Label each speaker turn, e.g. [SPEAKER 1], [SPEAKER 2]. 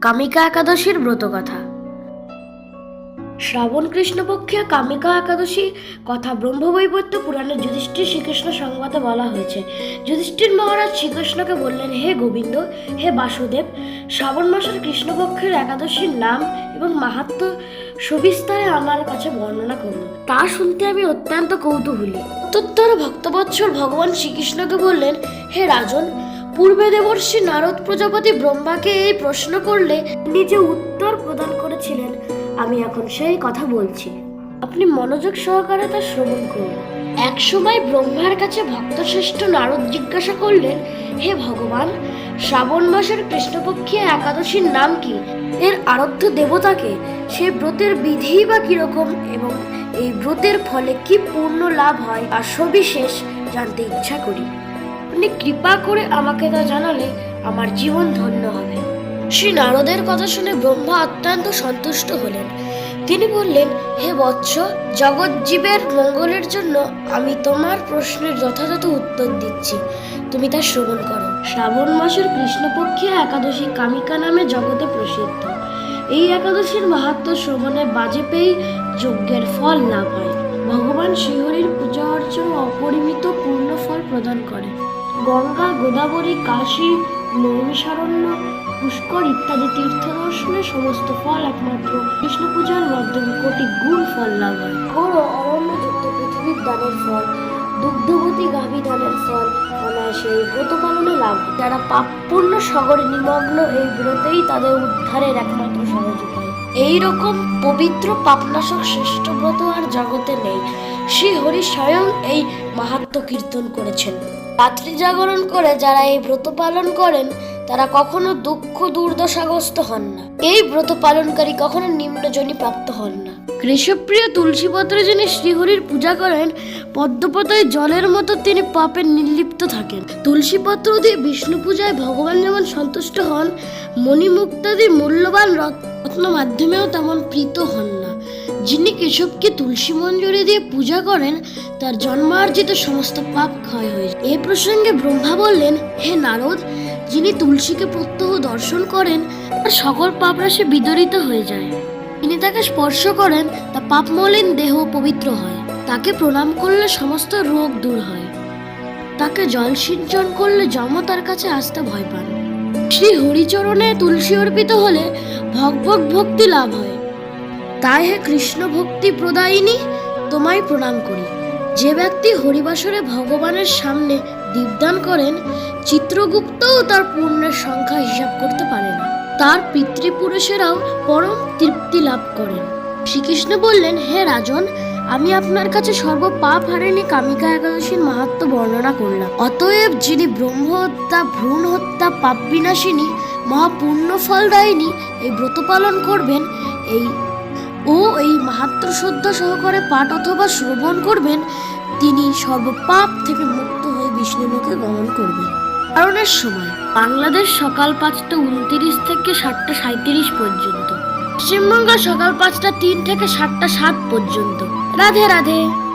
[SPEAKER 1] কামিকা একাদশীর ব্রতকথা। শ্রাবণ কৃষ্ণপক্ষে কামিকা একাদশী কথা ব্রহ্মবৈবর্ত পুরাণে যুধিষ্ঠির শ্রীকৃষ্ণ সংবাদে বলা হয়েছে। যুধিষ্ঠির মহারাজ শ্রীকৃষ্ণকে বললেন, হে গোবিন্দ, হে বাসুদেব, শ্রাবণ মাসের কৃষ্ণপক্ষের একাদশীর নাম এবং মাহাত্ম সবিস্তারে আমার কাছে বর্ণনা করুন। তা শুনতে আমি অত্যন্ত কৌতূহলী। তত্তর ভক্তবৎসর ভগবান শ্রীকৃষ্ণকে বললেন, হে রাজন পূর্বে দেবর্ষি নারদ প্রজাপতি ব্রহ্মাকে এই প্রশ্ন করলে যে উত্তর প্রদান করেছিলেন। আমি এখন সেই কথা বলছি। আপনি মনোযোগ সহকারে তা শ্রবণ করুন। এক সময় ব্রহ্মার কাছে ভক্তশ্রেষ্ঠ নারদ জিজ্ঞাসা করলেন, হে ভগবান, শ্রাবণ মাসের কৃষ্ণপক্ষী একাদশীর নাম কি? এর আরাধ্য দেবতাকে? সে ব্রতের বিধি বা কীরকম? এবং এই ব্রতের ফলে কি পূর্ণ লাভ হয়? আর সবিশেষ জানতে ইচ্ছা করি। আপনি কৃপা করে আমাকে তা জানালে আমার জীবন ধন্য হবে। শ্রী নারদের কথা শুনে ব্রহ্মা অত্যন্ত সন্তুষ্ট হলেন। তিনি বললেন, হে বৎস জগৎ জীবের মঙ্গলের জন্য আমি তোমার প্রশ্নের যথাযথ উত্তর দিচ্ছি। তুমি তা শ্রবণ করো। শ্রাবণ মাসের কৃষ্ণপক্ষী একাদশী কামিকা নামে জগতে প্রসিদ্ধ। এই একাদশীর মাহাত্ম শ্রবণে বাজে পেয়ে যজ্ঞের ফল লাভ হয়। ভগবান শ্রীহরির পূজা অর্চনা অপরিমিত পূর্ণ ফল প্রদান করে। গঙ্গা, গোদাবরী, কাশী নৈমিষারণ্য পুষ্কর ইত্যাদি তীর্থ দর্শনের সমস্ত ফল একমাত্র কৃষ্ণ পূজার মাধ্যমে কোটি গুণ ফল লাভ হয়। ঘোর অরণ্য যুক্ত পৃথিবীর দানের ফল, দুগ্ধবতী গাভী দানের ফল অনায়াসে এই ব্রত পালনে লাভ। যারা পাপ পূর্ণ সাগরে নিমগ্ন এই ব্রতেই তাদের উদ্ধারের একমাত্র সহজ এই রকম পবিত্র পাপনাশক শ্রেষ্ঠ ব্রত আর জগতে নেই। শ্রী হরি স্বয়ং এই মাহাত্ম কীর্তন করেছেন। রাত্রি জাগরণ করে যারা এই ব্রত পালন করেন, তারা কখনো দুঃখ দুর্দশাগ্রস্ত হন না। এই ব্রত পালনকারী কখনো নিম্নজনী প্রাপ্ত হন না। কৃষপ্রিয় তুলসীপত্রে যিনি শ্রীহরির পূজা করেন পদ্মপতায় জলের মতো তিনি পাপে নির্লিপ্ত থাকেন। তুলসীপত্র দিয়ে বিষ্ণু পূজায় ভগবান যেমন সন্তুষ্ট হন, মণিমুক্তাদি মূল্যবান রত্ন মাধ্যমেও তেমন প্রীত হন না। যিনি কেশবকে তুলসী মঞ্জুরি দিয়ে পূজা করেন, তার জন্মার্জিত সমস্ত পাপ ক্ষয় হয়ে এ প্রসঙ্গে ব্রহ্মা বললেন, হে নারদ, যিনি তুলসীকে প্রত্যহ দর্শন করেন, তার সকল পাপ রাশি বিদরিত হয়ে যায়। তিনি তাকে স্পর্শ করেন, তা পাপমলিন দেহ পবিত্র হয়। তাকে প্রণাম করলে সমস্ত রোগ দূর হয়। তাকে জল সিঞ্চন করলে যম তার কাছে আসতে ভয় পান। শ্রী হরিচরণে তুলসী অর্পিত হলে ভগবত ভক্তি লাভ হয়। তাই হে কৃষ্ণ ভক্তি প্রদায়িনী, তোমায় প্রণাম করি। যে ব্যক্তি হরিবাসরে ভগবানের সামনে দীপদান করেন, চিত্রগুপ্তও তার পুণ্যের সংখ্যা হিসাব করতে পারে না। তার পিতৃপুরুষেরাও পরম তৃপ্তি লাভ করেন। শ্রীকৃষ্ণ বললেন, হে রাজন, আমি আপনার কাছে সর্ব পাপ হারেনি কামিকা একাদশীর মাহাত্ম বর্ণনা করলাম। অতএব যিনি ব্রহ্ম হত্যা ভ্রূণ হত্যা পাপ বিনাশিনী মহাপূর্ণ ফল দায়িনী, এই ব্রত পালন করবেন, এই ও এই মাহাত্ম শ্রদ্ধা সহকারে পাঠ অথবা শ্রবণ করবেন, তিনি সর্বপাপ থেকে মুক্ত হয়ে বিষ্ণুলোকে গমন করবেন। কারণের সময়, বাংলাদেশ সকাল পাঁচটা উনত্রিশ থেকে সাতটা সাঁত্রিশ পর্যন্ত। পশ্চিমবঙ্গ সকাল পাঁচটা তিন থেকে সাতটা সাত পর্যন্ত। রাধে রাধে।